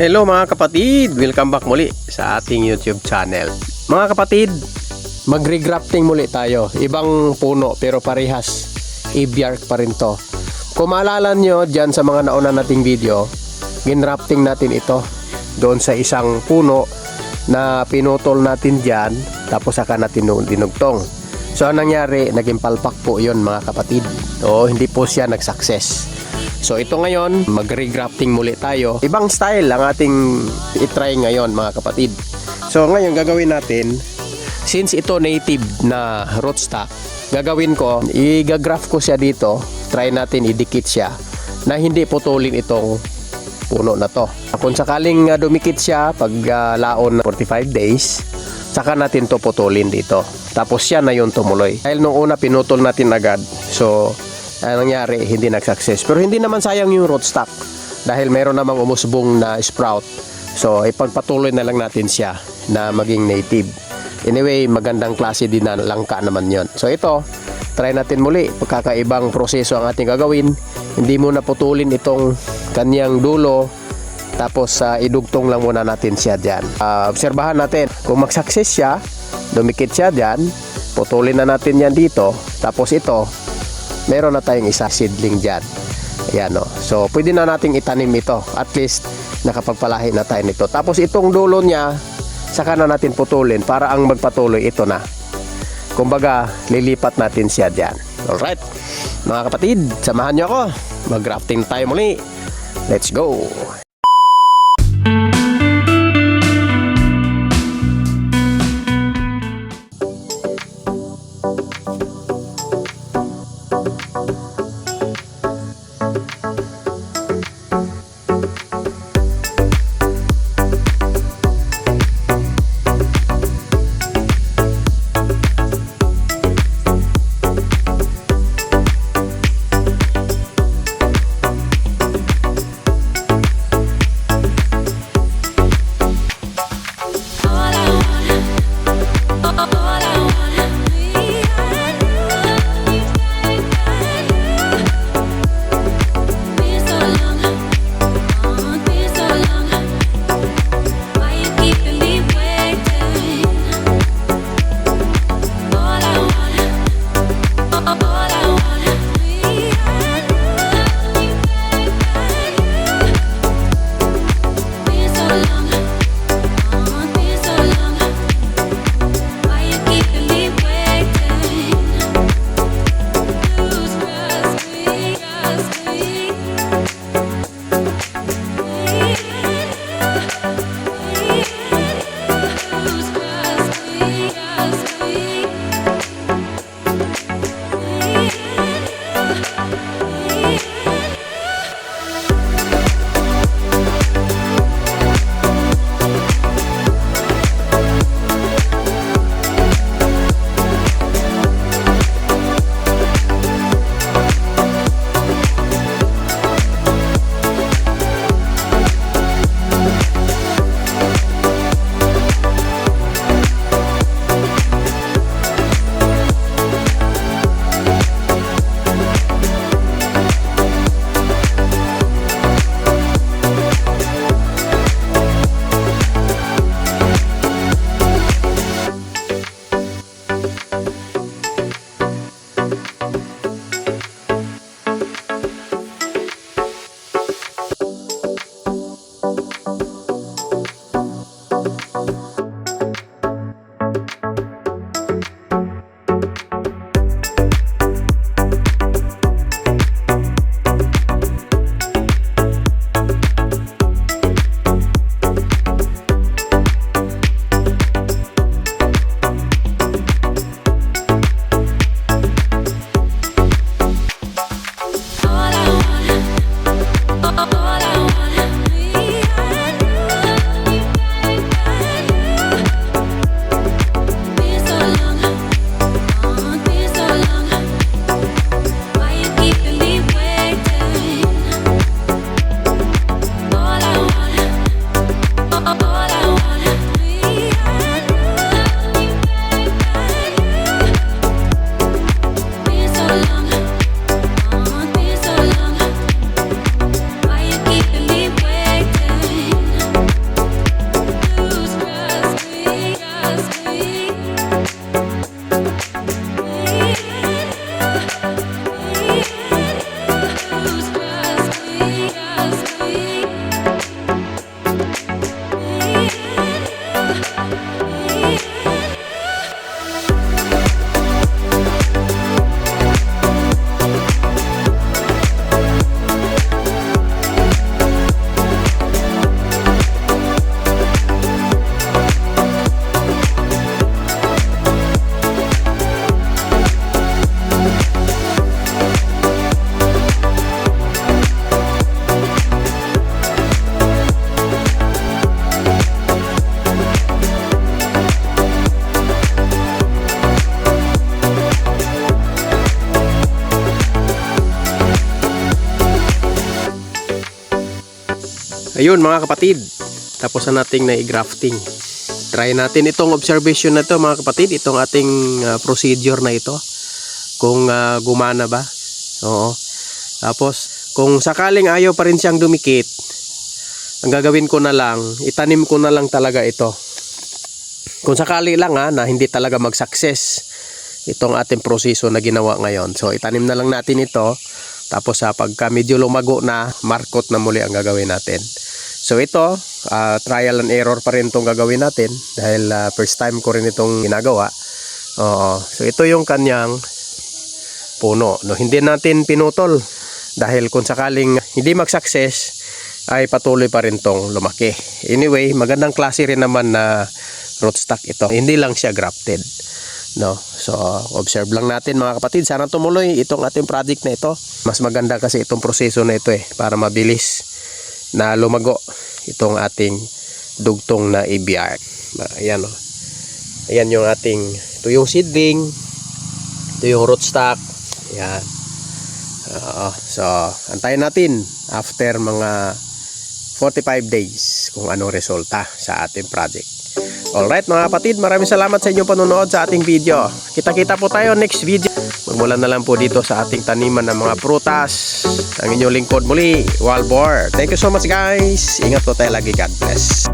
Hello mga kapatid! Welcome back muli sa ating YouTube channel. Mga kapatid, magre-grafting muli tayo. Ibang puno pero parehas. Ibiark pa rin to. Kung maalala nyo dyan sa mga nauna nating video, ginrafting natin ito doon sa isang puno na pinutol natin dyan tapos saka natin nu- dinugtong. So anong nangyari, naging palpak po yon mga kapatid. O hindi po siya nag-success. So ito ngayon, mag-regrafting muli tayo. Ibang style ang ating itry ngayon mga kapatid. So ngayon gagawin natin, since ito native na rootstock, gagawin ko, i-graft ko siya dito, try natin idikit siya na hindi putulin itong puno na to. Kung sakaling uh, dumikit siya pag uh, laon na 45 days, saka natin to putulin dito. Tapos siya na yung tumuloy. Dahil nung una pinutol natin agad, so ang nangyari, hindi nag-success. Pero hindi naman sayang yung rootstock dahil meron namang umusbong na sprout. So ipagpatuloy na lang natin siya na maging native. Anyway, magandang klase din na langka naman yon. So ito, try natin muli. Pagkakaibang proseso ang ating gagawin. Hindi muna putulin itong kanyang dulo. Tapos ah, idugtong lang muna natin siya dyan. Ah, obserbahan natin. Kung mag-success siya, dumikit siya dyan, putulin na natin yan dito. Tapos ito, meron na tayong isa seedling dyan. Ayan o. So, pwede na nating itanim ito. At least, nakapagpalahi na tayo nito. Tapos itong dulo niya, saka na natin putulin para ang magpatuloy ito na. Kumbaga, lilipat natin siya dyan. Alright. Mga kapatid, samahan niyo ako. Mag-grafting tayo muli. Let's go. Bye. Ayun mga kapatid, tapos na nating na grafting Try natin itong observation na to mga kapatid, itong ating ah, procedure na ito. Kung ah, gumana ba. Oo. Tapos, kung sakaling ayaw pa rin siyang dumikit, ang gagawin ko na lang, itanim ko na lang talaga ito. Kung sakali lang ha, na hindi talaga mag-success itong ating proseso na ginawa ngayon. So, itanim na lang natin ito. Tapos sa pagka medyo lumago na, markot na muli ang gagawin natin. So ito, ah, trial and error pa rin itong gagawin natin dahil ah, first time ko rin itong ginagawa. Oo. So ito yung kanyang puno. No, hindi natin pinutol dahil kung sakaling hindi mag-success ay patuloy pa rin tong lumaki. Anyway, magandang klase rin naman na rootstock ito. Hindi lang siya grafted. No. So, observe lang natin mga kapatid. Sana tumuloy itong ating project na ito. Mas maganda kasi itong proseso na ito eh para mabilis na lumago itong ating dugtong na ABR. Ayan o. Ayan yung ating, ito yung seedling, ito yung rootstock. Ayan. Oo. so, antayin natin after mga 45 days kung anong resulta sa ating project. Alright mga kapatid, maraming salamat sa inyong panonood sa ating video. Kita-kita po tayo next video. Magmula na lang po dito sa ating taniman ng mga prutas. Ang inyong lingkod muli, Walbor. Thank you so much guys. Ingat po tayo lagi. God bless.